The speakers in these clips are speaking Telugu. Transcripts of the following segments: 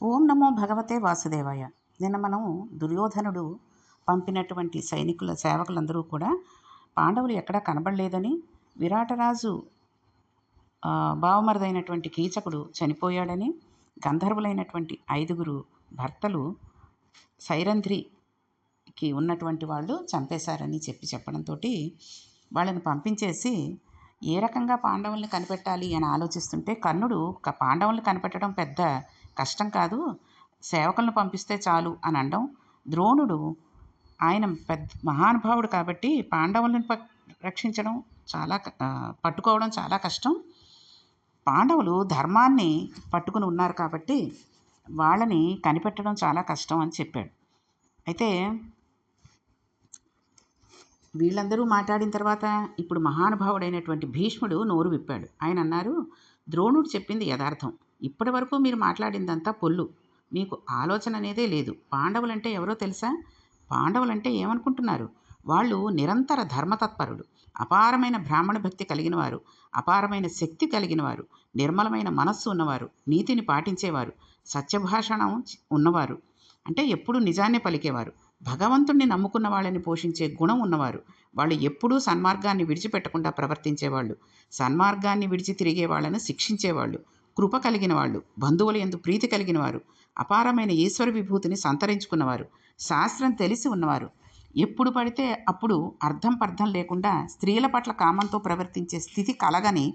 ఓం నమో భగవతే వాసుదేవాయ. నిన్న మనం దుర్యోధనుడు పంపినటువంటి సైనికుల సేవకులందరూ కూడా పాండవులు ఎక్కడా కనబడలేదని విరాటరాజు బావమరుదైనటువంటి కీచకుడు చనిపోయాడని గంధర్వులైనటువంటి ఐదుగురు భర్తలు సైరంధ్రికి ఉన్నటువంటి వాళ్ళు చంపేశారని చెప్పి చెప్పడంతో వాళ్ళని పంపించేసి ఏ రకంగా పాండవుల్ని కనిపెట్టాలి అని ఆలోచిస్తుంటే కర్ణుడు పాండవుల్ని కనిపెట్టడం పెద్ద కష్టం కాదు. సేవకులను పంపిస్తే చాలు అని అనడం. ద్రోణుడు ఆయన పెద్ద మహానుభావుడు కాబట్టి పాండవులను ప రక్షించడం చాలా పట్టుకోవడం చాలా కష్టం. పాండవులు ధర్మాన్ని పట్టుకుని ఉన్నారు కాబట్టి వాళ్ళని కనిపెట్టడం చాలా కష్టం అని చెప్పాడు. అయితే వీళ్ళందరూ మాట్లాడిన తర్వాత ఇప్పుడు మహానుభావుడైనటువంటి భీష్ముడు నోరు విప్పాడు. ఆయన అన్నారు ద్రోణుడు చెప్పింది యథార్థం. ఇప్పటి వరకు మీరు మాట్లాడిందంతా పొల్లు. మీకు ఆలోచన అనేదే లేదు. పాండవులంటే ఎవరో తెలుసా? పాండవులంటే ఏమనుకుంటున్నారు? వాళ్ళు నిరంతర ధర్మతత్పరులు. అపారమైన బ్రాహ్మణ భక్తి కలిగిన వారు అపారమైన శక్తి కలిగిన వారు నిర్మలమైన మనస్సు ఉన్నవారు. నీతిని పాటించేవారు. సత్యభాషణం ఉన్నవారు. అంటే ఎప్పుడూ నిజాన్ని పలికేవారు. భగవంతుణ్ణి నమ్ముకున్న వాళ్ళని పోషించే గుణం ఉన్నవారు. వాళ్ళు ఎప్పుడూ సన్మార్గాన్ని విడిచిపెట్టకుండా ప్రవర్తించేవాళ్ళు. సన్మార్గాన్ని విడిచి తిరిగే వాళ్ళను శిక్షించేవాళ్ళు. కృప కలిగిన వాళ్ళు బంధువుల ఎందు ప్రీతి కలిగిన వారు అపారమైన ఈశ్వర విభూతిని సంతరించుకున్నవారు శాస్త్రం తెలిసి ఉన్నవారు. ఎప్పుడు పడితే అప్పుడు అర్థం పర్థం లేకుండా స్త్రీల పట్ల కామంతో ప్రవర్తించే స్థితి కలగని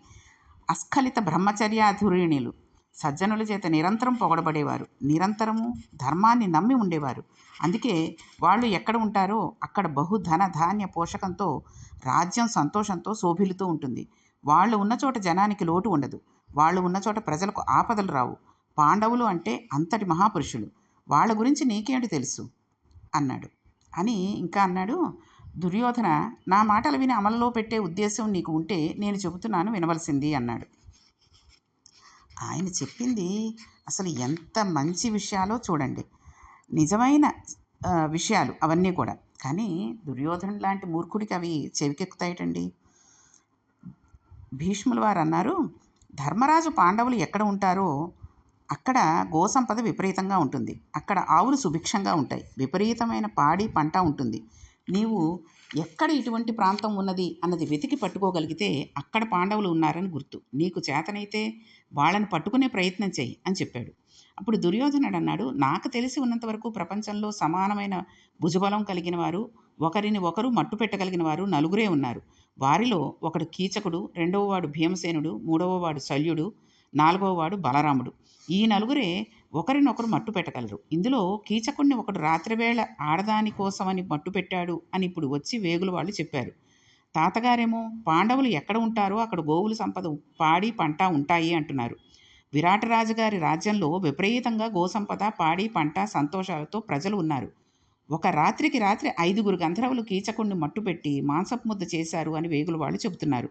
అస్ఖలిత బ్రహ్మచర్యాధురిణులు సజ్జనుల చేత నిరంతరం పొగడబడేవారు నిరంతరము ధర్మాన్ని నమ్మి ఉండేవారు. అందుకే వాళ్ళు ఎక్కడ ఉంటారో అక్కడ బహుధన ధాన్య పోషకంతో రాజ్యం సంతోషంతో శోభిలుతూ ఉంటుంది. వాళ్ళు ఉన్న చోట జనానికి లోటు ఉండదు. వాళ్ళు ఉన్న చోట ప్రజలకు ఆపదలు రావు. పాండవులు అంటే అంతటి మహాపురుషులు. వాళ్ళ గురించి నీకేంటి తెలుసు? అన్నాడు. అని ఇంకా అన్నాడు దుర్యోధన నా మాటలు విని అమలులో పెట్టే ఉద్దేశం నీకు ఉంటే నేను చెబుతున్నాను వినవలసింది అన్నాడు. ఆయన చెప్పింది అసలు ఎంత మంచి విషయాలో చూడండి. నిజమైన విషయాలు అవన్నీ కూడా. కానీ దుర్యోధన లాంటి మూర్ఖుడికి అవి చెవికెక్కుతాయటండి? భీష్ముల వారు అన్నారు ధర్మరాజు పాండవులు ఎక్కడ ఉంటారో అక్కడ గోసంపద విపరీతంగా ఉంటుంది. అక్కడ ఆవులు సుభిక్షంగా ఉంటాయి. విపరీతమైన పాడి పంట ఉంటుంది. నీవు ఎక్కడ ఇటువంటి ప్రాంతం ఉన్నది అన్నది వెతికి పట్టుకోగలిగితే అక్కడ పాండవులు ఉన్నారని గుర్తు. నీకు చేతనైతే వాళ్ళని పట్టుకునే ప్రయత్నం చెయ్యి అని చెప్పాడు. అప్పుడు దుర్యోధనుడు అన్నాడు నాకు తెలిసి ఉన్నంత వరకు ప్రపంచంలో సమానమైన భుజబలం కలిగిన వారు ఒకరిని ఒకరు మట్టు పెట్టగలిగిన వారు నలుగురే ఉన్నారు. వారిలో ఒకడు కీచకుడు రెండవవాడు భీమసేనుడు మూడవవాడు శల్యుడు నాలుగవవాడు బలరాముడు. ఈ నలుగురే ఒకరినొకరు మట్టు పెట్టగలరు. ఇందులో కీచకుణ్ణి ఒకడు రాత్రివేళ ఆడదాని కోసమని మట్టు పెట్టాడు అని ఇప్పుడు వచ్చి వేగుల వాళ్ళు చెప్పారు. తాతగారేమో పాండవులు ఎక్కడ ఉంటారో అక్కడ గోవుల సంపద పాడి పంట ఉంటాయి అంటున్నారు. విరాటరాజు గారి రాజ్యంలో విపరీతంగా గోసంపద పాడి పంట సంతోషాలతో ప్రజలు ఉన్నారు. ఒక రాత్రికి రాత్రి ఐదుగురు గంధర్వులు కీచకుడిని మట్టుపెట్టి మాంసపు ముద్ద చేశారు అని వేగుల వాళ్ళు చెబుతున్నారు.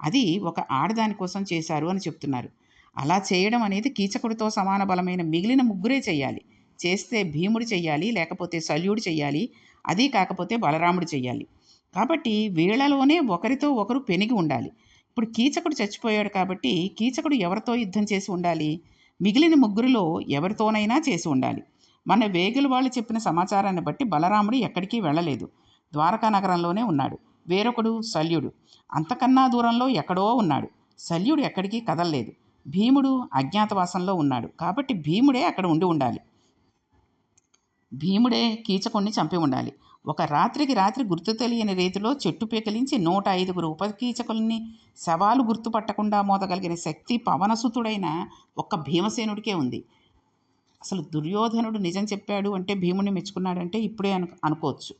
అది ఒక ఆడదాని కోసం చేశారు అని చెప్తున్నారు అలా చేయడం అనేది కీచకుడితో సమాన బలమైన మిగిలిన ముగ్గురే చేయాలి. చేస్తే భీముడు చెయ్యాలి లేకపోతే శల్యుడు చెయ్యాలి అది కాకపోతే బలరాముడు చెయ్యాలి కాబట్టి వీళ్ళలోనే ఒకరితో ఒకరు పెనిగి ఉండాలి. ఇప్పుడు కీచకుడు చచ్చిపోయాడు కాబట్టి కీచకుడు ఎవరితో యుద్ధం చేసి ఉండాలి? మిగిలిన ముగ్గురిలో ఎవరితోనైనా చేసి ఉండాలి. మన వేగుల వాళ్ళు చెప్పిన సమాచారాన్ని బట్టి బలరాముడు ఎక్కడికి వెళ్ళలేదు. ద్వారకా నగరంలోనే ఉన్నాడు. వేరొకడు శల్యుడు అంతకన్నా దూరంలో ఎక్కడో ఉన్నాడు. శల్యుడు ఎక్కడికి కదలలేదు. భీముడు అజ్ఞాతవాసంలో ఉన్నాడు. కాబట్టి భీముడే అక్కడ ఉండి ఉండాలి. భీముడే కీచకుణ్ణి చంపి ఉండాలి. ఒక రాత్రికి రాత్రి గుర్తు తెలియని రీతిలో చెట్టు పీకలించి నూట ఐదుగురు ఉపకీచకుల్ని శవాలు గుర్తుపట్టకుండా మోదగలిగిన శక్తి పవనసుతుడైన ఒక్క భీమసేనుడికే ఉంది. అసలు దుర్యోధనుడు నిజం చెప్పాడు అంటే భీముని మెచ్చుకున్నాడంటే ఇప్పుడే అను అనుకోవచ్చు.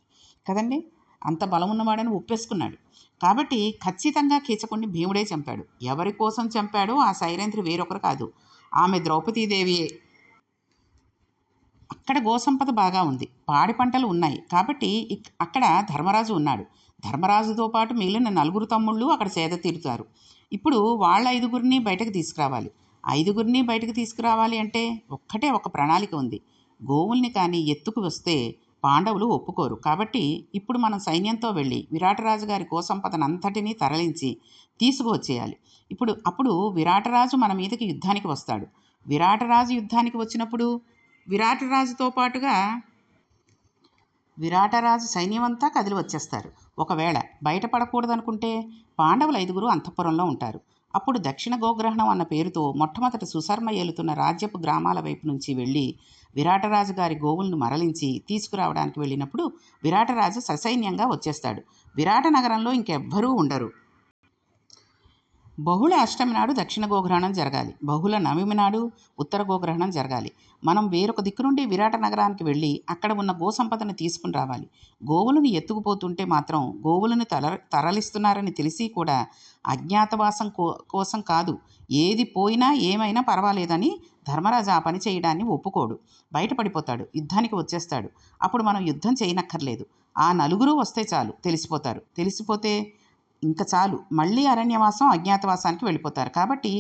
కదండి? అంత బలం ఉన్నవాడని ఒప్పేసుకున్నాడు. కాబట్టి ఖచ్చితంగా కీచకుణ్ణి భీముడే చంపాడు. ఎవరి కోసం చంపాడో ఆ సైరేంద్రి వేరొకరు కాదు. ఆమె ద్రౌపదీదేవియే అక్కడ గోసంపద బాగా ఉంది. పాడి పంటలు ఉన్నాయి. కాబట్టి అక్కడ ధర్మరాజు ఉన్నాడు. ధర్మరాజుతో పాటు మిగిలిన నలుగురు తమ్ముళ్ళు అక్కడ సేద తీరుతారు. ఇప్పుడు వాళ్ళ ఐదుగురిని బయటకు తీసుకురావాలి. ఐదుగురిని బయటకు తీసుకురావాలి అంటే ఒక్కటే ఒక ప్రణాళిక ఉంది. గోవుల్ని కానీ ఎత్తుకు వస్తే పాండవులు ఒప్పుకోరు. కాబట్టి ఇప్పుడు మనం సైన్యంతో వెళ్ళి విరాటరాజు గారి కోసంపదనంతటినీ తరలించి తీసుకువచ్చేయాలి. ఇప్పుడు అప్పుడు విరాటరాజు మన మీదకి యుద్ధానికి వస్తాడు. విరాటరాజు యుద్ధానికి వచ్చినప్పుడు విరాటరాజుతో పాటుగా విరాటరాజు సైన్యమంతా కదిలి వచ్చేస్తారు. ఒకవేళ బయటపడకూడదనుకుంటే పాండవులు ఐదుగురు అంతఃపురంలో ఉంటారు. అప్పుడు దక్షిణ గోగ్రహణం అన్న పేరుతో మొట్టమొదటి సుశర్మ ఏలుతున్న రాజ్యపు గ్రామాల వైపు నుంచి వెళ్ళి విరాటరాజు గారి గోవులను మరలించి తీసుకురావడానికి వెళ్ళినప్పుడు విరాటరాజు ససైన్యంగా వచ్చేస్తాడు. విరాట నగరంలో ఇంకెవ్వరూ ఉండరు. బహుళ అష్టమి నాడు దక్షిణ గోగ్రహణం జరగాలి. బహుళ నవమి నాడు ఉత్తర గోగ్రహణం జరగాలి. మనం వేరొక దిక్కు నుండి విరాట నగరానికి వెళ్ళి అక్కడ ఉన్న గోసంపదను తీసుకుని రావాలి. గోవులను ఎత్తుకుపోతుంటే మాత్రం గోవులను తర తరలిస్తున్నారని తెలిసి కూడా అజ్ఞాతవాసం కో కోసం కాదు. ఏది పోయినా ఏమైనా పర్వాలేదని ధర్మరాజు ఆ పని చేయడాన్ని ఒప్పుకోడు. బయటపడిపోతాడు. యుద్ధానికి వచ్చేస్తాడు. అప్పుడు మనం యుద్ధం చేయనక్కర్లేదు. ఆ నలుగురు వస్తే చాలు. తెలిసిపోతారు. తెలిసిపోతే ఇంకా చాలు. మళ్ళీ అరణ్యవాసం అజ్ఞాతవాసానికి వెళ్ళిపోతారు. కాబట్టి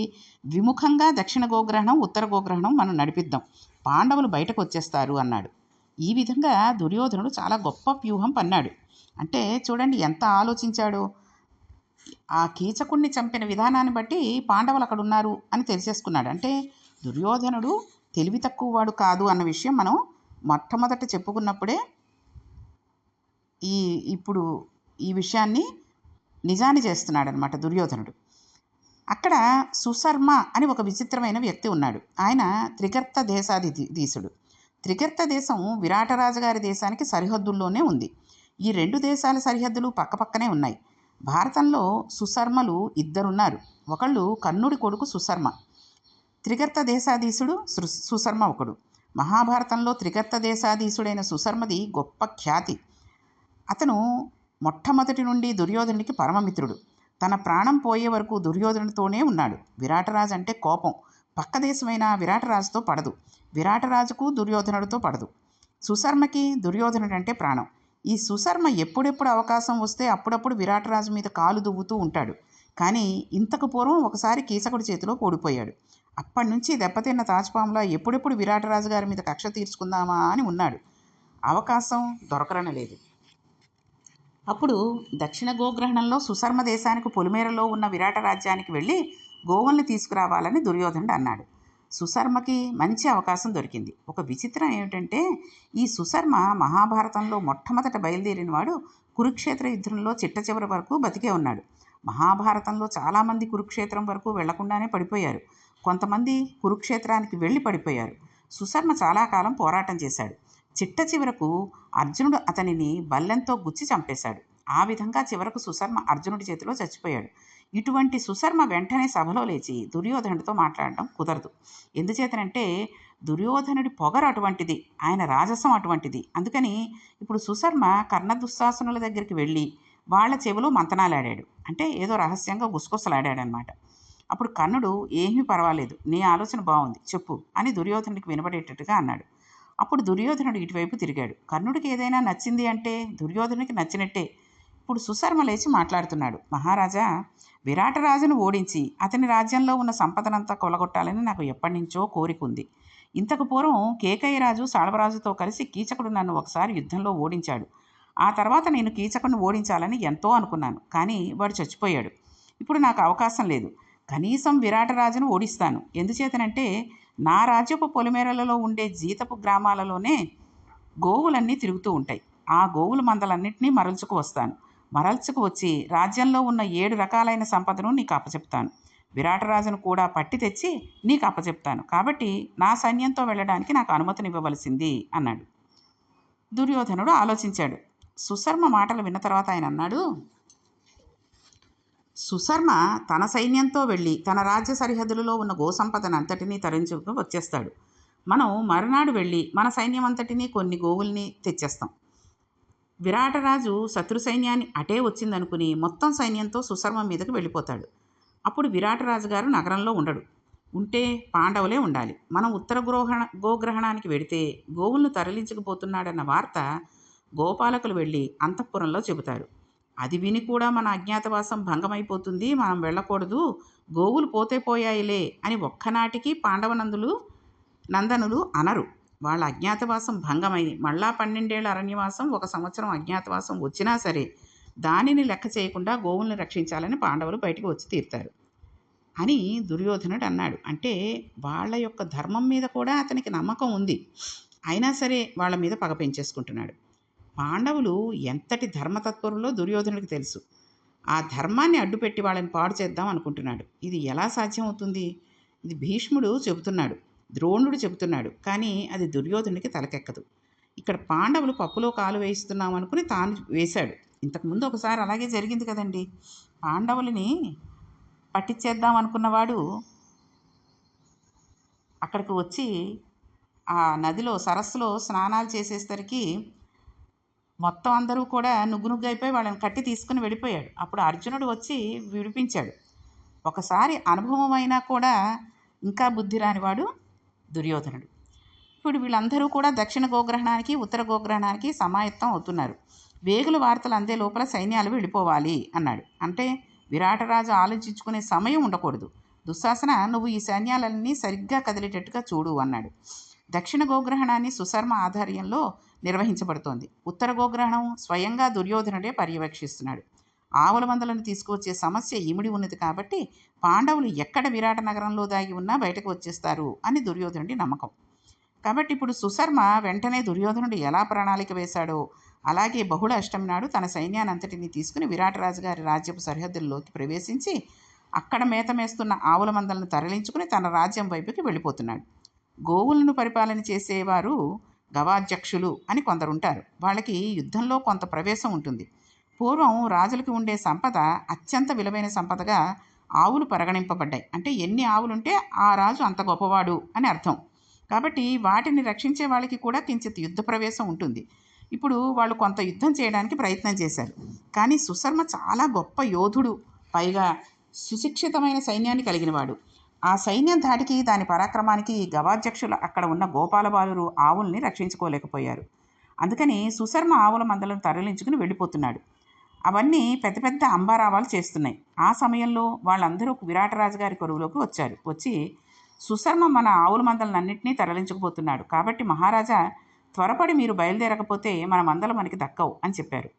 విముఖంగా దక్షిణ గోగ్రహణం ఉత్తర గోగ్రహణం మనం నడిపిద్దాం. పాండవులు బయటకు వచ్చేస్తారు అన్నాడు. ఈ విధంగా దుర్యోధనుడు చాలా గొప్ప వ్యూహం పన్నాడు. అంటే చూడండి ఎంత ఆలోచించాడో. ఆ కీచకుణ్ణి చంపిన విధానాన్ని బట్టి పాండవులు అక్కడ ఉన్నారు అని తెలిసేసుకున్నాడు. అంటే దుర్యోధనుడు తెలివి తక్కువ వాడు కాదు అన్న విషయం మనం మొట్టమొదట చెప్పుకున్నప్పుడే ఈ ఇప్పుడు ఈ విషయాన్ని నిజాన్ని చేస్తున్నాడనమాట దుర్యోధనుడు. అక్కడ సుశర్మ అని ఒక విచిత్రమైన వ్యక్తి ఉన్నాడు. ఆయన త్రిగర్త దేశాధిధీసుడు త్రిగర్త దేశం విరాటరాజు గారి దేశానికి సరిహద్దుల్లోనే ఉంది. ఈ రెండు దేశాల సరిహద్దులు పక్కపక్కనే ఉన్నాయి. భారతంలో సుశర్మలు ఇద్దరున్నారు. ఒకళ్ళు కన్నుడి కొడుకు సుశర్మ. త్రిగర్త దేశాధీశుడు సు- సుశర్మ ఒకడు. మహాభారతంలో త్రిగర్త దేశాధీశుడైన సుశర్మది గొప్ప ఖ్యాతి. అతను మొట్టమొదటి నుండి దుర్యోధనుడికి పరమమిత్రుడు. తన ప్రాణం పోయే వరకు దుర్యోధనుడితోనే ఉన్నాడు. విరాటరాజు అంటే కోపం. పక్క దేశమైన విరాటరాజుతో పడదు. విరాటరాజుకు దుర్యోధనుడితో పడదు. సుశర్మకి దుర్యోధనుడు అంటే ప్రాణం. ఈ సుశర్మ ఎప్పుడెప్పుడు అవకాశం వస్తే అప్పుడప్పుడు విరాటరాజు మీద కాలు దువ్వుతూ ఉంటాడు. కానీ ఇంతకు పూర్వం ఒకసారి కీచకుడి చేతిలో ఓడిపోయాడు అప్పటి నుంచి దెబ్బతిన్న తాజ్పాముల ఎప్పుడెప్పుడు విరాటరాజు గారి మీద కక్ష తీర్చుకుందామా అని ఉన్నాడు. అవకాశం దొరకరనలేదు అప్పుడు దక్షిణ గోగ్రహణంలో సుశర్మ దేశానికి పొలిమేరలో ఉన్న విరాట రాజ్యానికి వెళ్ళి గోవుల్ని తీసుకురావాలని దుర్యోధనుడు అన్నాడు. సుశర్మకి మంచి అవకాశం దొరికింది. ఒక విచిత్రం ఏమిటంటే ఈ సుశర్మ మహాభారతంలో మొట్టమొదట బయలుదేరినవాడు కురుక్షేత్ర యుద్ధంలో చిట్ట చివరి వరకు బతికే ఉన్నాడు. మహాభారతంలో చాలామంది కురుక్షేత్రం వరకు వెళ్ళకుండానే పడిపోయారు. కొంతమంది కురుక్షేత్రానికి వెళ్ళి పడిపోయారు. సుశర్మ చాలా కాలం పోరాటం చేశాడు. చిట్ట చివరకు అర్జునుడు అతనిని బల్లెంతో గుచ్చి చంపేశాడు. ఆ విధంగా చివరకు సుశర్మ అర్జునుడి చేతిలో చచ్చిపోయాడు. ఇటువంటి సుశర్మ వెంటనే సభలో లేచి దుర్యోధనుడితో మాట్లాడడం కుదరదు. ఎందుచేతనంటే దుర్యోధనుడి పొగరు అటువంటిది ఆయన రాజసం అటువంటిది. అందుకని ఇప్పుడు సుశర్మ కర్ణ దుశ్శాసనుల దగ్గరికి వెళ్ళి వాళ్ళ చెవిలో మంతనాలాడాడు. అంటే ఏదో రహస్యంగా గుసగుసలాడాడనమాట. అప్పుడు కర్ణుడు ఏమీ పర్వాలేదు నీ ఆలోచన బాగుంది చెప్పు అని దుర్యోధనుడికి వినపడేటట్టుగా అన్నాడు. అప్పుడు దుర్యోధనుడు ఇటువైపు తిరిగాడు. కర్ణుడికి ఏదైనా నచ్చింది అంటే దుర్యోధనుడికి నచ్చినట్టే. ఇప్పుడు సుశర్మ లేచి మాట్లాడుతున్నాడు. మహారాజా విరాటరాజును ఓడించి అతని రాజ్యంలో ఉన్న సంపదనంతా కొలగొట్టాలని నాకు ఎప్పటి నుంచో కోరిక ఉంది. ఇంతకు పూర్వం కేకయ్య రాజు సాళవరాజుతో కలిసి కీచకుడు నన్ను ఒకసారి యుద్ధంలో ఓడించాడు. ఆ తర్వాత నేను కీచకుడిని ఓడించాలని ఎంతో అనుకున్నాను కానీ వాడు చచ్చిపోయాడు. ఇప్పుడు నాకు అవకాశం లేదు. కనీసం విరాటరాజును ఓడిస్తాను. ఎందుచేతనంటే నా రాజ్యపు పొలిమేరలలో ఉండే జీతపు గ్రామాలలోనే గోవులన్నీ తిరుగుతూ ఉంటాయి. ఆ గోవుల మందలన్నింటినీ మరల్చుకు వస్తాను. మరల్చుకు వచ్చి రాజ్యంలో ఉన్న ఏడు రకాలైన సంపదను నీకు అప్పచెప్తాను. విరాటరాజును కూడా పట్టి తెచ్చి నీకు అప్పచెప్తాను. కాబట్టి నా సైన్యంతో వెళ్ళడానికి నాకు అనుమతినివ్వవలసింది అన్నాడు. దుర్యోధనుడు ఆలోచించాడు. సుశర్మ మాటలు విన్న తర్వాత ఆయన అన్నాడు సుశర్మ తన సైన్యంతో వెళ్ళి తన రాజ్య సరిహద్దులలో ఉన్న గోసంపదను అంతటినీ తరించుకు వచ్చేస్తాడు. మనం మరునాడు వెళ్ళి మన సైన్యం అంతటినీ కొన్ని గోవుల్ని తెచ్చేస్తాం. విరాటరాజు శత్రు సైన్యాన్ని అటే వచ్చిందనుకుని మొత్తం సైన్యంతో సుశర్మ మీదకు వెళ్ళిపోతాడు. అప్పుడు విరాటరాజు గారు నగరంలో ఉండడు. ఉంటే పాండవులే ఉండాలి. మనం ఉత్తర గ్రోహణ గోగ్రహణానికి వెడితే గోవులను తరలించకపోతున్నాడన్న వార్త గోపాలకులు వెళ్ళి అంతఃపురంలో చెబుతారు. అది విని కూడా మన అజ్ఞాతవాసం భంగమైపోతుంది మనం వెళ్ళకూడదు గోవులు పోతే పోయాయిలే అని ఒక్కనాటికి పాండవనందులు నందనులు అనరు. వాళ్ళ అజ్ఞాతవాసం భంగమై మళ్ళా పన్నెండేళ్ళ అరణ్యవాసం ఒక సంవత్సరం అజ్ఞాతవాసం వచ్చినా సరే దానిని లెక్క చేయకుండా గోవుల్ని రక్షించాలని పాండవులు బయటికి వచ్చి తీరుతారు అని దుర్యోధనుడు అన్నాడు. అంటే వాళ్ళ యొక్క ధర్మం మీద కూడా అతనికి నమ్మకం ఉంది. అయినా సరే వాళ్ళ మీద పగ పెంచేసుకుంటున్నాడు. పాండవులు ఎంతటి ధర్మతత్పరులో దుర్యోధనుడికి తెలుసు? ఆ ధర్మాన్ని అడ్డుపెట్టి వాళ్ళని పాడు చేద్దాం అనుకుంటున్నాడు. ఇది ఎలా సాధ్యమవుతుంది? ఇది భీష్ముడు చెబుతున్నాడు ద్రోణుడు చెబుతున్నాడు కానీ అది దుర్యోధనుడికి తలకెక్కదు. ఇక్కడ పాండవులు పప్పులో కాలు వేయిస్తున్నాం అనుకుని తాను వేశాడు. ఇంతకుముందు ఒకసారి అలాగే జరిగింది కదండి. పాండవులని పట్టించేద్దాం అనుకున్నవాడు అక్కడికి వచ్చి ఆ నదిలో సరస్సులో స్నానాలు చేసేసరికి మొత్తం అందరూ కూడా నుగ్గు నుగ్గు అయిపోయి వాళ్ళని కట్టి తీసుకుని వెళ్ళిపోయాడు. అప్పుడు అర్జునుడు వచ్చి విడిపించాడు. ఒకసారి అనుభవం అయినా కూడా ఇంకా బుద్ధి రానివాడు దుర్యోధనుడు. ఇప్పుడు వీళ్ళందరూ కూడా దక్షిణ గోగ్రహణానికి ఉత్తర గోగ్రహణానికి సమాయత్తం అవుతున్నారు. వేగుల వార్తలు అందే లోపల సైన్యాలు వెళ్ళిపోవాలి అన్నాడు. అంటే విరాటరాజు ఆలోచించుకునే సమయం ఉండకూడదు. దుశ్శాసన నువ్వు ఈ సైన్యాలన్నీ సరిగ్గా కదిలేటట్టుగా చూడు అన్నాడు. దక్షిణ గోగ్రహణాన్ని సుశర్మ ఆధ్వర్యంలో నిర్వహించబడుతోంది. ఉత్తర గోగ్రహణం స్వయంగా దుర్యోధనుడే పర్యవేక్షిస్తున్నాడు. ఆవుల మందలను తీసుకువచ్చే సమస్య ఇమిడి ఉన్నది కాబట్టి పాండవులు ఎక్కడ విరాట నగరంలో దాగి ఉన్నా బయటకు వచ్చేస్తారు అని దుర్యోధనుడి నమ్మకం. కాబట్టి ఇప్పుడు సుశర్మ వెంటనే దుర్యోధనుడు ఎలా ప్రణాళిక వేశాడో అలాగే బహుళ అష్టమి నాడు తన సైన్యానంతటిని తీసుకుని విరాటరాజు గారి రాజ్యపు సరిహద్దుల్లోకి ప్రవేశించి అక్కడ మేత మేస్తున్న ఆవుల మందలను తరలించుకుని తన రాజ్యం వైపుకి వెళ్ళిపోతున్నాడు. గోవులను పరిపాలన చేసేవారు గవాధ్యక్షులు అని కొందరుంటారు. వాళ్ళకి యుద్ధంలో కొంత ప్రవేశం ఉంటుంది. పూర్వం రాజులకి ఉండే సంపద అత్యంత విలువైన సంపదగా ఆవులు పరిగణింపబడ్డాయి. అంటే ఎన్ని ఆవులుంటే ఆ రాజు అంత గొప్పవాడు అని అర్థం. కాబట్టి వాటిని రక్షించే వాళ్ళకి కూడా కించిత్ యుద్ధ ప్రవేశం ఉంటుంది. ఇప్పుడు వాళ్ళు కొంత యుద్ధం చేయడానికి ప్రయత్నం చేశారు. కానీ సుశర్మ చాలా గొప్ప యోధుడు. పైగా సుశిక్షితమైన సైన్యాన్ని కలిగినవాడు. ఆ సైన్యం ధాటికి దాని పరాక్రమానికి గవాధ్యక్షులు అక్కడ ఉన్న గోపాలబాలురు ఆవుల్ని రక్షించుకోలేకపోయారు. అందుకని సుశర్మ ఆవుల మందలను తరలించుకుని వెళ్ళిపోతున్నాడు. అవన్నీ పెద్ద పెద్ద అంబారావాలు చేస్తున్నాయి. ఆ సమయంలో వాళ్ళందరూ విరాటరాజు గారి కొరువులోకి వచ్చారు. వచ్చి సుశర్మ మన ఆవుల మందలన్నింటినీ తరలించకపోతున్నాడు. కాబట్టి మహారాజా త్వరపడి మీరు బయలుదేరకపోతే మన మందలు మనకి దక్కవు అని చెప్పారు.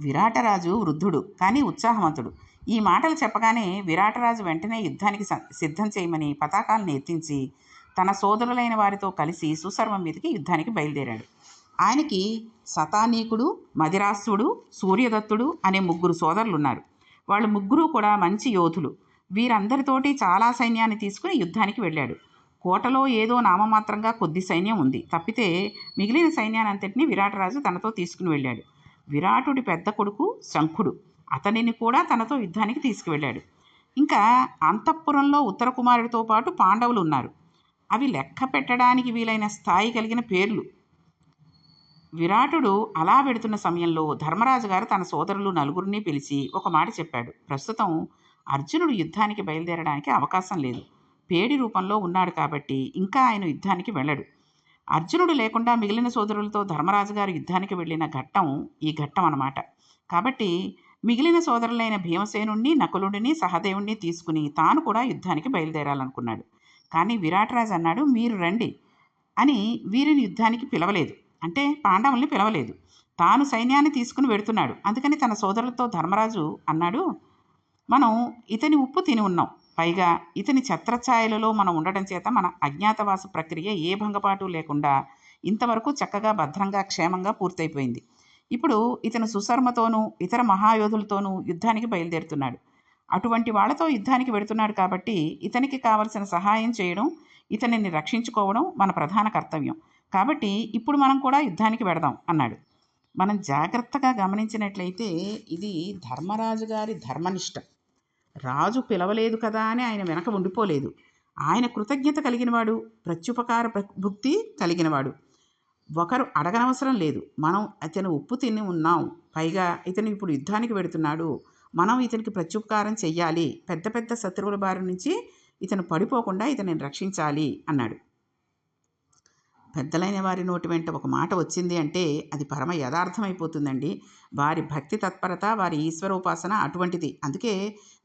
విరాటరాజు వృద్ధుడు కానీ ఉత్సాహవంతుడు. ఈ మాటలు చెప్పగానే విరాటరాజు వెంటనే యుద్ధానికి సిద్ధం చేయమని పతాకాలను ఎత్తించి తన సోదరులైన వారితో కలిసి సుసర్వం మీదకి యుద్ధానికి బయలుదేరాడు. ఆయనకి శతానీకుడు మదిరాసుడు సూర్యదత్తుడు అనే ముగ్గురు సోదరులు ఉన్నారు వాళ్ళు ముగ్గురు కూడా మంచి యోధులు. వీరందరితోటి చాలా సైన్యాన్ని తీసుకుని యుద్ధానికి వెళ్ళాడు. కోటలో ఏదో నామమాత్రంగా కొద్ది సైన్యం ఉంది. తప్పితే మిగిలిన సైన్యానంతటినీ విరాటరాజు తనతో తీసుకుని వెళ్ళాడు. విరాటుడి పెద్ద కొడుకు శంఖుడు. అతనిని కూడా తనతో యుద్ధానికి తీసుకువెళ్ళాడు. ఇంకా అంతఃపురంలో ఉత్తర కుమారుడితో పాటు పాండవులు ఉన్నారు. అవి లెక్క పెట్టడానికి వీలైన స్థాయి కలిగిన పేర్లు. విరాటుడు అలా పెడుతున్న సమయంలో ధర్మరాజు గారు తన సోదరులు నలుగురిని పిలిచి ఒక మాట చెప్పాడు. ప్రస్తుతం అర్జునుడు యుద్ధానికి బయలుదేరడానికి అవకాశం లేదు. పేడి రూపంలో ఉన్నాడు కాబట్టి ఇంకా ఆయన యుద్ధానికి వెళ్ళడు. అర్జునుడు లేకుండా మిగిలిన సోదరులతో ధర్మరాజు గారు యుద్ధానికి వెళ్ళిన ఘట్టం ఈ ఘట్టం అనమాట కాబట్టి మిగిలిన సోదరులైన భీమసేనుణ్ణి నకులుడిని సహదేవుణ్ణి తీసుకుని తాను కూడా యుద్ధానికి బయలుదేరాలనుకున్నాడు. కానీ విరాటరాజు అన్నాడు మీరు రండి అని వీరిని యుద్ధానికి పిలవలేదు. అంటే పాండవుల్ని పిలవలేదు. తాను సైన్యాన్ని తీసుకుని వెడుతున్నాడు. అందుకని తన సోదరులతో ధర్మరాజు అన్నాడు మనం ఇతని ఉప్పు తిని ఉన్నాం. పైగా ఇతని ఛత్రఛాయలలో మనం ఉండడం చేత మన అజ్ఞాతవాస ప్రక్రియ ఏ భంగపాటు లేకుండా ఇంతవరకు చక్కగా భద్రంగా క్షేమంగా పూర్తయిపోయింది. ఇప్పుడు ఇతను సుశర్మతోనూ ఇతర మహాయోధులతోనూ యుద్ధానికి బయలుదేరుతున్నాడు. అటువంటి వాళ్ళతో యుద్ధానికి వెడుతున్నాడు కాబట్టి ఇతనికి కావలసిన సహాయం చేయడం ఇతనిని రక్షించుకోవడం మన ప్రధాన కర్తవ్యం. కాబట్టి ఇప్పుడు మనం కూడా యుద్ధానికి వెడదాం అన్నాడు. మనం జాగ్రత్తగా గమనించినట్లయితే ఇది ధర్మరాజు గారి ధర్మనిష్ట. రాజు పిలవలేదు కదా అని ఆయన వెనక ఉండిపోలేదు. ఆయన కృతజ్ఞత కలిగినవాడు ప్రత్యుపకార ప్ర- భుక్తి కలిగినవాడు. ఒకరు అడగనవసరం లేదు. మనం అతను ఉప్పు తిని ఉన్నాం. పైగా ఇతను ఇప్పుడు యుద్ధానికి వెడుతున్నాడు. మనం ఇతనికి ప్రత్యుపకారం చెయ్యాలి. పెద్ద పెద్ద శత్రువుల బారి నుంచి ఇతను పడిపోకుండా ఇతనిని రక్షించాలి అన్నాడు. పెద్దలైన వారి నోటి వెంట ఒక మాట వచ్చింది అంటే అది పరమ యథార్థమైపోతుందండి. వారి భక్తి తత్పరత వారి ఈశ్వరోపాసన అటువంటిది. అందుకే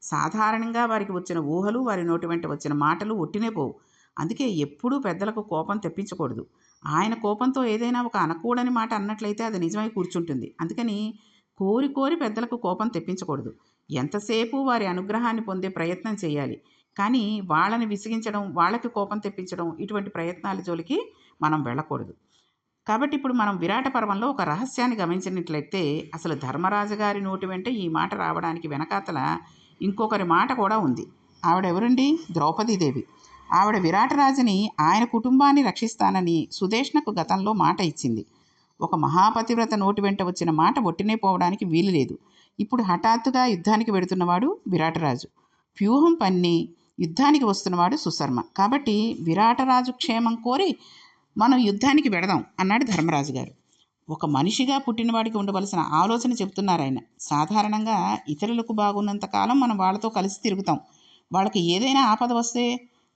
సాధారణంగా వారికి వచ్చిన ఊహలు వారి నోటి వెంట వచ్చిన మాటలు ఒట్టినే పోవు. అందుకే ఎప్పుడూ పెద్దలకు కోపం తెప్పించకూడదు. ఆయన కోపంతో ఏదైనా ఒక అనకూడని మాట అన్నట్లయితే అది నిజమై కూర్చుంటుంది. అందుకని కోరి కోరి పెద్దలకు కోపం తెప్పించకూడదు. ఎంతసేపు వారి అనుగ్రహాన్ని పొందే ప్రయత్నం చేయాలి. కానీ వాళ్ళని విసిగించడం వాళ్ళకి కోపం తెప్పించడం ఇటువంటి ప్రయత్నాల జోలికి మనం వెళ్ళకూడదు. కాబట్టి ఇప్పుడు మనం విరాట పర్వంలో ఒక రహస్యాన్ని గమనించినట్లయితే అసలు ధర్మరాజు గారి నోటి వెంట ఈ మాట రావడానికి వెనకాతల ఇంకొకరి మాట కూడా ఉంది. ఆవిడెవరండి? ద్రౌపదీదేవి. ఆవిడ విరాటరాజుని ఆయన కుటుంబాన్ని రక్షిస్తానని సుదేష్ణకు గతంలో మాట ఇచ్చింది. ఒక మహాపతివ్రత నోటి వెంట వచ్చిన మాట ఒట్టినే పోవడానికి వీలు లేదు. ఇప్పుడు హఠాత్తుగా యుద్ధానికి వెడుతున్నవాడు విరాటరాజు. వ్యూహం పన్ని యుద్ధానికి వస్తున్నవాడు సుశర్మ. కాబట్టి విరాటరాజు క్షేమం కోరి మనం యుద్ధానికి వెడదాం అన్నాడు ధర్మరాజు గారు. ఒక మనిషిగా పుట్టినవాడికి ఉండవలసిన ఆలోచన చెప్తున్నారు ఆయన. సాధారణంగా ఇతరులకు బాగున్నంత కాలం మనం వాళ్ళతో కలిసి తిరుగుతాం. వాళ్ళకి ఏదైనా ఆపద వస్తే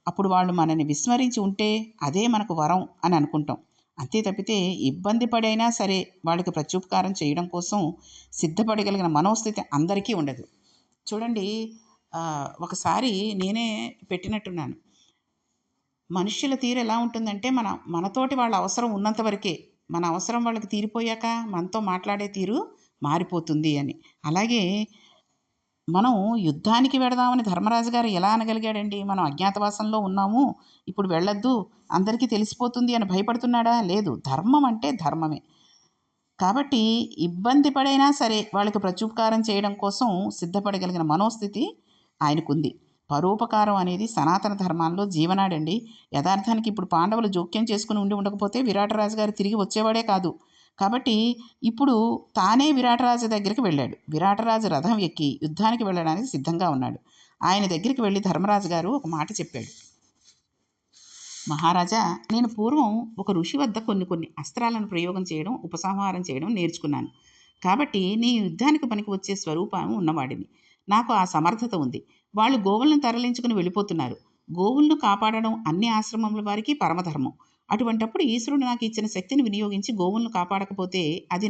అప్పుడు వాళ్ళు మనని విస్మరించి ఉంటే అదే మనకు వరం అని అనుకుంటాం. అంతే తప్పితే ఇబ్బంది పడైనా సరే వాళ్ళకి ప్రత్యుపకారం చేయడం కోసం సిద్ధపడగలిగిన మనోస్థితి అందరికీ ఉండదు. చూడండి ఒకసారి నేనే పెట్టినట్టున్నాను. మనుష్యుల తీరు ఎలా ఉంటుందంటే మన మనతోటి వాళ్ళ అవసరం ఉన్నంత వరకే మన అవసరం వాళ్ళకి తీరిపోయాక మనతో మాట్లాడే తీరు మారిపోతుంది అని. అలాగే మనం యుద్ధానికి వెడదామని ధర్మరాజు గారు ఎలా అనగలిగాడండి? మనం అజ్ఞాతవాసంలో ఉన్నాము ఇప్పుడు వెళ్ళొద్దు అందరికీ తెలిసిపోతుంది అని భయపడుతున్నాడా? లేదు ధర్మం అంటే ధర్మమే. కాబట్టి ఇబ్బంది పడైనా సరే వాళ్ళకి ప్రత్యుపకారం చేయడం కోసం సిద్ధపడగలిగిన మనోస్థితి ఆయనకుంది. పరోపకారం అనేది సనాతన ధర్మాల్లో జీవనాడండి. యథార్థానికి ఇప్పుడు పాండవులు జోక్యం చేసుకుని ఉండి ఉండకపోతే విరాటరాజు గారు తిరిగి వచ్చేవాడే కాదు. కాబట్టి ఇప్పుడు తానే విరాటరాజు దగ్గరికి వెళ్ళాడు. విరాటరాజు రథం ఎక్కి యుద్ధానికి వెళ్ళడానికి సిద్ధంగా ఉన్నాడు. ఆయన దగ్గరికి వెళ్ళి ధర్మరాజు గారు ఒక మాట చెప్పాడు. మహారాజా నేను పూర్వం ఒక ఋషి వద్ద కొన్ని కొన్ని అస్త్రాలను ప్రయోగం చేయడం ఉపసంహారం చేయడం నేర్చుకున్నాను. కాబట్టి నీ యుద్ధానికి పనికి వచ్చే స్వరూపం ఉన్నవాడిని. నాకు ఆ సమర్థత ఉంది. వాళ్ళు గోవులను తరలించుకుని వెళ్ళిపోతున్నారు. గోవులను కాపాడడం అన్ని ఆశ్రమముల వారికి పరమధర్మం. అటువంటప్పుడు ఈశ్వరుడు నాకు ఇచ్చిన శక్తిని వినియోగించి గోవులను కాపాడకపోతే అది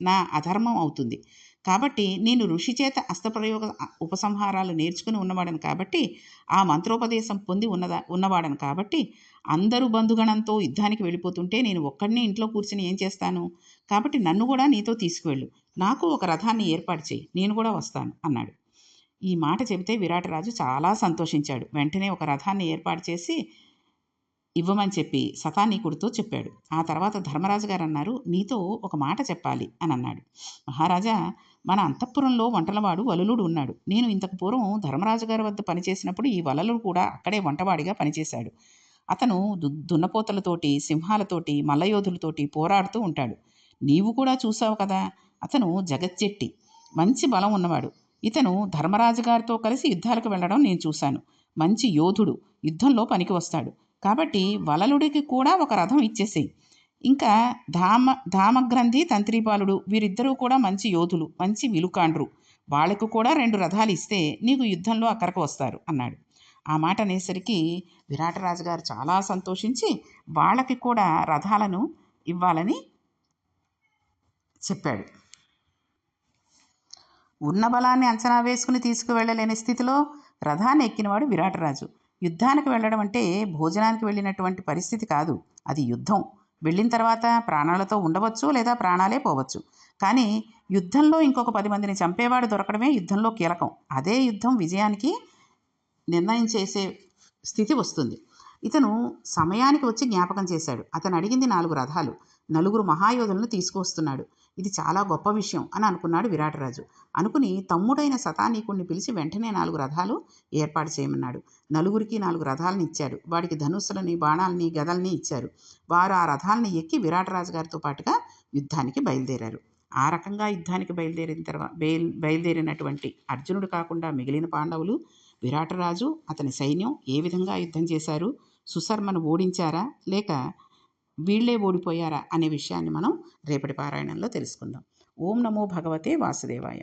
నా అధర్మం అవుతుంది. కాబట్టి నేను ఋషి చేత అస్తప్రయోగ ఉపసంహారాలు నేర్చుకుని ఉన్నవాడను కాబట్టి ఆ మంత్రోపదేశం పొంది ఉన్నదా ఉన్నవాడను కాబట్టి అందరూ బంధుగణంతో యుద్ధానికి వెళ్ళిపోతుంటే నేను ఒక్కడినే ఇంట్లో కూర్చుని ఏం చేస్తాను? కాబట్టి నన్ను కూడా నీతో తీసుకువెళ్ళు. నాకు ఒక రథాన్ని ఏర్పాటు చేయి. నేను కూడా వస్తాను అన్నాడు. ఈ మాట చెబితే విరాటరాజు చాలా సంతోషించాడు. వెంటనే ఒక రథాన్ని ఏర్పాటు చేసి ఇవ్వమని చెప్పి సతానీకుడితో చెప్పాడు. ఆ తర్వాత ధర్మరాజు గారు అన్నారు నీతో ఒక మాట చెప్పాలి అని అన్నాడు. మహారాజా మన అంతఃపురంలో వంటలవాడు వలలుడు ఉన్నాడు. నేను ఇంతకు పూర్వం ధర్మరాజు గారి వద్ద పనిచేసినప్పుడు ఈ వలలుడు కూడా అక్కడే వంటవాడిగా పనిచేశాడు. అతను దు దున్నపోతలతోటి సింహాలతోటి మల్లయోధులతోటి పోరాడుతూ ఉంటాడు. నీవు కూడా చూసావు కదా అతను జగజ్జెట్టి. మంచి బలం ఉన్నవాడు. ఇతను ధర్మరాజు గారితో కలిసి యుద్ధాలకు వెళ్ళడం నేను చూశాను. మంచి యోధుడు యుద్ధంలో పనికి వస్తాడు. కాబట్టి వలలుడికి కూడా ఒక రథం ఇచ్చేసేయి. ఇంకా ధామ ధామగ్రంథి తంత్రిపాలుడు వీరిద్దరూ కూడా మంచి యోధులు మంచి విలుకాండ్రు. వాళ్ళకు కూడా రెండు రథాలు ఇస్తే నీకు యుద్ధంలో అక్కడికి వస్తారు అన్నాడు. ఆ మాట అనేసరికి విరాటరాజు గారు చాలా సంతోషించి వాళ్ళకి కూడా రథాలను ఇవ్వాలని చెప్పాడు. ఉన్న బలాన్ని అంచనా వేసుకుని తీసుకువెళ్ళలేని స్థితిలో రథాన్ని ఎక్కినవాడు విరాటరాజు. యుద్ధానికి వెళ్ళడం అంటే భోజనానికి వెళ్ళినటువంటి పరిస్థితి కాదు. అది యుద్ధం. వెళ్ళిన తర్వాత ప్రాణాలతో ఉండవచ్చు లేదా ప్రాణాలే పోవచ్చు. కానీ యుద్ధంలో ఇంకొక పది మందిని చంపేవాడు దొరకడమే యుద్ధంలో కీలకం. అదే యుద్ధం విజయానికి నిర్ణయం చేసే స్థితి వస్తుంది. ఇతను సమయానికి వచ్చి జ్ఞాపకం చేశాడు. అతను అడిగింది నాలుగు రథాలు. నలుగురు మహాయోధులను తీసుకువస్తున్నాడు. ఇది చాలా గొప్ప విషయం అని అనుకున్నాడు విరాటరాజు. అనుకుని తమ్ముడైన సతానీకుణ్ణి పిలిచి వెంటనే నాలుగు రథాలు ఏర్పాటు చేయమన్నాడు. నలుగురికి నాలుగు రథాలను ఇచ్చాడు. వాడికి ధనుస్సులని బాణాలని గదల్ని ఇచ్చారు. వారు ఆ రథాలని ఎక్కి విరాటరాజు గారితో పాటుగా యుద్ధానికి బయలుదేరారు. ఆ రకంగా యుద్ధానికి బయలుదేరిన తర్వాత బయలు బయలుదేరినటువంటి అర్జునుడు కాకుండా మిగిలిన పాండవులు విరాటరాజు అతని సైన్యం ఏ విధంగా యుద్ధం చేశారు? సుశర్మను ఓడించారా? లేక వీళ్ళే ఓడిపోయారా? అనే విషయాన్ని మనం రేపటి పారాయణంలో తెలుసుకుందాం. ఓం నమో భగవతే వాసుదేవాయ.